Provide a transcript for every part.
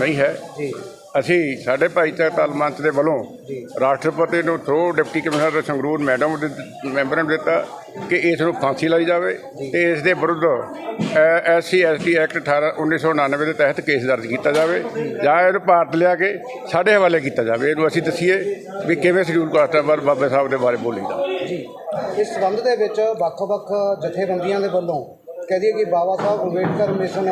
ਨਹੀਂ ਹੈ। ਜੀ। ਅਸੀਂ ਸਾਡੇ ਭਾਈਚਾਰਾ ਤਾਲ ਮੰਚ ਦੇ ਵੱਲੋਂ। ਰਾਸ਼ਟਰਪਤੀ ਨੂੰ through deputy commissioner Sangrur madam ਦੇ ਮੈਂਬਰਾਂ ਨੂੰ ਦਿੱਤਾ ਕਿ ਇਸ ਨੂੰ ਫਾਂਸੀ ਲਾਈ ਜਾਵੇ ਤੇ ਇਸ ਦੇ ਵਿਰੁੱਧ ਐਸਸੀ ਐਸਟੀ ਐਕਟ 18 1999 ਦੇ ਤਹਿਤ ਕੇਸ ਦਰਜ ਕੀਤਾ ਜਾਵੇ। ਜਾਂ। ਇਹਨੂੰ ਭਾਰਤ ਲਿਆ ਕੇ ਸਾਡੇ ਹਵਾਲੇ ਕੀਤਾ ਜਾਵੇ। ਇਹਨੂੰ ਅਸੀਂ ਦੱਸੀਏ ਵੀ ਕਿਵੇਂ ਸ਼ਡਿਊਲ ਕਾਸਟਾਂ ਬਾਰੇ ਬਾਬੇ ਸਾਹਿਬ ਦੇ ਬਾਰੇ ਬੋਲੀਦਾ। ਜੀ। ਇਸ ਸੰਬੰਧ ਦੇ ਵਿੱਚ ਵੱਖ-ਵੱਖ ਜਥੇਬੰਦੀਆਂ ਦੇ ਵੱਲੋਂ ਕਹਿ ਦਈਏ ਕਿ ਬਾਬਾ ਸਾਹਿਬ ਅੰਬੇਡਕਰ ਮਿਸ਼ਨ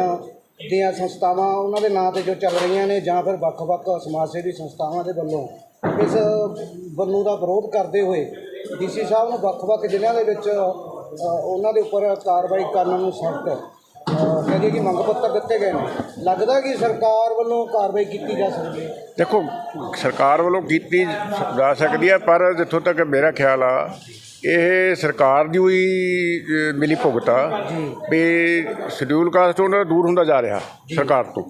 ਦੀਆਂ ਸੰਸਥਾਵਾਂ ਉਹਨਾਂ ਦੇ ਨਾਂ ਤੇ ਜੋ ਚੱਲ ਰਹੀਆਂ ਨੇ ਜਾਂ ਫਿਰ ਵੱਖ-ਵੱਖ ਸਮਾਜ ਸੇਵੀ ਸੰਸਥਾਵਾਂ ਦੇ ਵੱਲੋਂ ਇਸ ਬੰਨੂ ਦਾ ਵਿਰੋਧ ਕਰਦੇ ਹੋਏ ਡੀਸੀ ਸਾਹਿਬ ਨੂੰ ਵੱਖ-ਵੱਖ ਜ਼ਿਲ੍ਹਿਆਂ ਦੇ ਵਿੱਚ ਉਹਨਾਂ ਦੇ ਉੱਪਰ ਕਾਰਵਾਈ ਕਰਨ ਨੂੰ ਸਖਤ ਕਹਿੰਦੇ ਕਿ ਮੰਗ ਪੱਤਰ ਦਿੱਤੇ ਗਏ ਨੇ। ਲੱਗਦਾ ਕਿ ਸਰਕਾਰ ਵੱਲੋਂ ਕਾਰਵਾਈ ਕੀਤੀ ਜਾ ਸਕਦੀ ਹੈ? ਦੇਖੋ, ਸਰਕਾਰ ਵੱਲੋਂ ਕੀਤੀ ਜਾ ਸਕਦੀ ਹੈ, ਪਰ ਜਿੱਥੋਂ ਤੱਕ ਮੇਰਾ ਖਿਆਲ ਆ ਇਹ ਸਰਕਾਰ ਦੀ ਹੋਈ ਮਿਲੀ ਭੁਗਤ ਆ ਵੀ ਸ਼ਡਿਊਲ ਕਾਸਟ ਉਹਨਾਂ ਦਾ ਦੂਰ ਹੁੰਦਾ ਜਾ ਰਿਹਾ ਸਰਕਾਰ ਤੋਂ।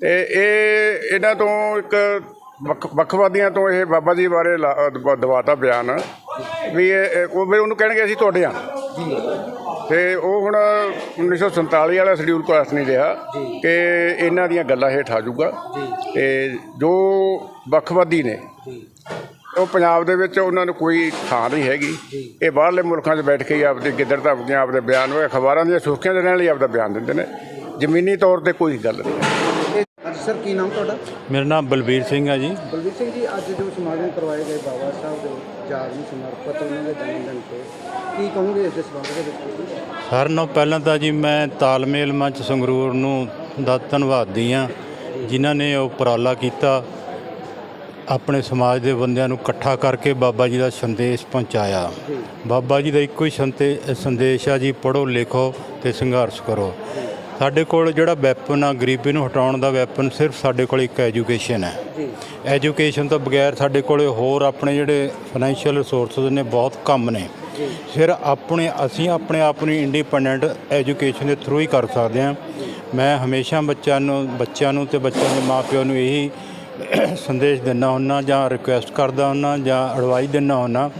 ਤੇ ਇਹ ਇਹਨਾਂ ਤੋਂ ਇੱਕ ਵੱਖ ਵੱਖਵਾਦੀਆਂ ਤੋਂ ਇਹ ਬਾਬਾ ਜੀ ਬਾਰੇ ਦਵਾਤਾ ਬਿਆਨ ਵੀ ਇਹ ਉਹ ਵੀ ਉਹਨੂੰ ਕਹਿਣਗੇ ਅਸੀਂ ਤੁਹਾਡੇ ਆ। ਤੇ ਉਹ ਹੁਣ 1947 ਵਾਲਾ ਸ਼ਡਿਊਲ ਕਾਸਟ ਨਹੀਂ ਰਿਹਾ ਕਿ ਇਹਨਾਂ ਦੀਆਂ ਗੱਲਾਂ ਹੇਠ ਆ ਜਾਊਗਾ। ਤੇ ਜੋ ਵੱਖਵਾਦੀ ਨੇ ਉਹ ਪੰਜਾਬ ਦੇ ਵਿੱਚ ਉਹਨਾਂ ਨੂੰ ਕੋਈ ਥਾਂ ਨਹੀਂ ਹੈਗੀ। ਇਹ ਬਾਹਰਲੇ ਮੁਲਕਾਂ 'ਚ ਬੈਠ ਕੇ ਹੀ ਆਪਦੇ ਗਿੱਦੜ ਧਮਕੀਆਂ ਆਪਦੇ ਬਿਆਨ ਉਹ ਅਖਬਾਰਾਂ ਦੀਆਂ ਸੁਰਖੀਆਂ ਦੇ ਰਹਿਣ ਲਈ ਆਪਦਾ ਬਿਆਨ ਦਿੰਦੇ ਨੇ। ਜ਼ਮੀਨੀ ਤੌਰ ਤੇ ਕੋਈ ਗੱਲ ਨਹੀਂ। ਅੱਜ ਸਰ ਕੀ ਨਾਮ ਤੁਹਾਡਾ? ਮੇਰਾ ਨਾਮ ਬਲਬੀਰ ਸਿੰਘ ਆ ਜੀ। ਬਲਵੀਰ ਸਿੰਘ ਜੀ ਅੱਜ ਜੋ ਸਮਾਗਮ ਕਰਵਾਏ ਗਏ ਬਾਬਾ ਸਾਹਿਬ ਦੇ ਯਾਦ ਨੂੰ ਸਮਰਪਿਤ ਉਹਨਾਂ ਦੇ ਜਨਮ ਦਿਨ ਤੇ ਕੀ ਕਹੋਗੇ ਇਸ ਦੇ ਸੰਬੰਧ ਦੇ ਵਿੱਚ? ਸਾਰਿਆਂ ਨਾਲੋਂ ਪਹਿਲਾਂ ਤਾਂ ਜੀ ਮੈਂ ਤਾਲਮੇਲ ਮੰਚ ਸੰਗਰੂਰ ਨੂੰ ਦਾ ਧੰਨਵਾਦੀ ਆ ਜਿਨ੍ਹਾਂ ਨੇ ਉਹ ਉਪਰਾਲਾ ਕੀਤਾ। ਆਪਣੇ ਸਮਾਜ ਦੇ ਬੰਦਿਆਂ ਨੂੰ ਇਕੱਠਾ ਕਰਕੇ ਬਾਬਾ ਜੀ ਦਾ ਸੰਦੇਸ਼ ਪਹੁੰਚਾਇਆ। ਬਾਬਾ ਜੀ ਦਾ ਇੱਕੋ ਹੀ ਸੰਤੇ ਸੰਦੇਸ਼ ਆ ਜੀ ਪੜੋ ਲਿਖੋ ਤੇ ਸੰਘਰਸ਼ ਕਰੋ। ਸਾਡੇ ਕੋਲ ਜਿਹੜਾ ਵੈਪਨ ਆ ਗਰੀਬੀ ਨੂੰ ਹਟਾਉਣ ਦਾ ਵੈਪਨ ਸਿਰਫ ਸਾਡੇ ਕੋਲ ਇੱਕ ਐਜੂਕੇਸ਼ਨ ਹੈ। ਐਜੂਕੇਸ਼ਨ ਤੋਂ ਬਗੈਰ ਸਾਡੇ ਕੋਲੇ ਹੋਰ ਆਪਣੇ ਜਿਹੜੇ ਫਾਈਨੈਂਸ਼ੀਅਲ ਰਿਸੋਰਸਸ ਨੇ ਬਹੁਤ ਕਮ ਨੇ। ਫਿਰ ਆਪਣੇ ਅਸੀਂ ਆਪਣੇ ਆਪ ਨੂੰ ਇੰਡੀਪੈਂਡੈਂਟ ਐਜੂਕੇਸ਼ਨ ਦੇ ਥਰੂ ਹੀ ਕਰ ਸਕਦੇ ਹਾਂ। ਮੈਂ ਹਮੇਸ਼ਾ ਬੱਚਿਆਂ ਨੂੰ ਬੱਚਿਆਂ ਨੂੰ ਤੇ ਬੱਚਿਆਂ ਦੇ ਮਾਪਿਆਂ ਨੂੰ ਇਹੀ ਸੰਦੇਸ਼ ਦਿੰਦਾ ਹੁੰਨਾ ਜਾਂ ਰਿਕੁਐਸਟ ਕਰਦਾ ਹੁੰਨਾ ਜਾਂ ਐਡਵਾਈਸ ਦਿੰਦਾ ਹੁੰਨਾ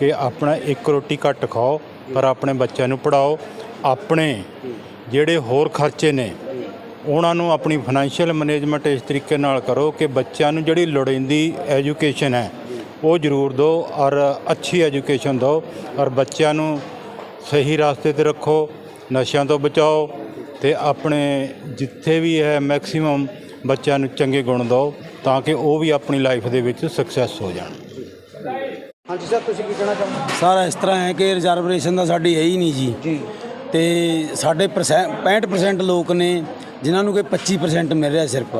ਕਿ ਆਪਣਾ ਇੱਕ ਰੋਟੀ ਘੱਟ ਖਾਓ, ਪਰ ਆਪਣੇ ਬੱਚਿਆਂ ਨੂੰ ਪੜਾਓ ਆਪਣੇ ਜਿਹੜੇ ਹੋਰ ਖਰਚੇ ਨੇ, ਉਹਨਾਂ ਨੂੰ ਆਪਣੀ ਫਾਈਨੈਂਸ਼ੀਅਲ ਮੈਨੇਜਮੈਂਟ ਇਸ ਤਰੀਕੇ ਨਾਲ ਕਰੋ ਕਿ ਬੱਚਿਆਂ ਨੂੰ ਜਿਹੜੀ ਲੋੜੀਂਦੀ ਐਜੂਕੇਸ਼ਨ ਹੈ, ਉਹ ਜ਼ਰੂਰ ਦਿਓ ਔਰ ਅੱਛੀ ਐਜੂਕੇਸ਼ਨ ਦਿਓ। ਔਰ ਬੱਚਿਆਂ ਨੂੰ ਸਹੀ ਰਾਸਤੇ ਤੇ ਰੱਖੋ, ਨਸ਼ਿਆਂ ਤੋਂ ਬਚਾਓ ਤੇ ਆਪਣੇ ਜਿੱਥੇ ਵੀ ਹੈ ਮੈਕਸਿਮਮ ਬੱਚਿਆਂ ਨੂੰ ਚੰਗੇ ਗੁਣ ਦਿਓ ਤਾਂ ਕਿ ਉਹ ਵੀ ਆਪਣੀ ਲਾਈਫ ਦੇ ਵਿੱਚ ਸਕਸੈਸ ਹੋ ਜਾਣ। ਹਾਂਜੀ ਸਰ ਤੁਸੀਂ ਕੀ ਕਹਿਣਾ ਚਾਹੁੰਦੇ ਸਾਰਾ ਇਸ ਤਰ੍ਹਾਂ ਹੈ ਕਿ ਰਿਜ਼ਰਵੇਸ਼ਨ ਦਾ ਸਾਡੀ ਹੈ ਹੀ ਨਹੀਂ ਜੀ। ਜੀ। ਤੇ ਸਾਡੇ ਪਰਸੈਂ- 65% ਲੋਕ ਨੇ ਜਿਨ੍ਹਾਂ ਨੂੰ ਕਿ 25% ਮਿਲ ਰਿਹਾ ਸਿਰਫ।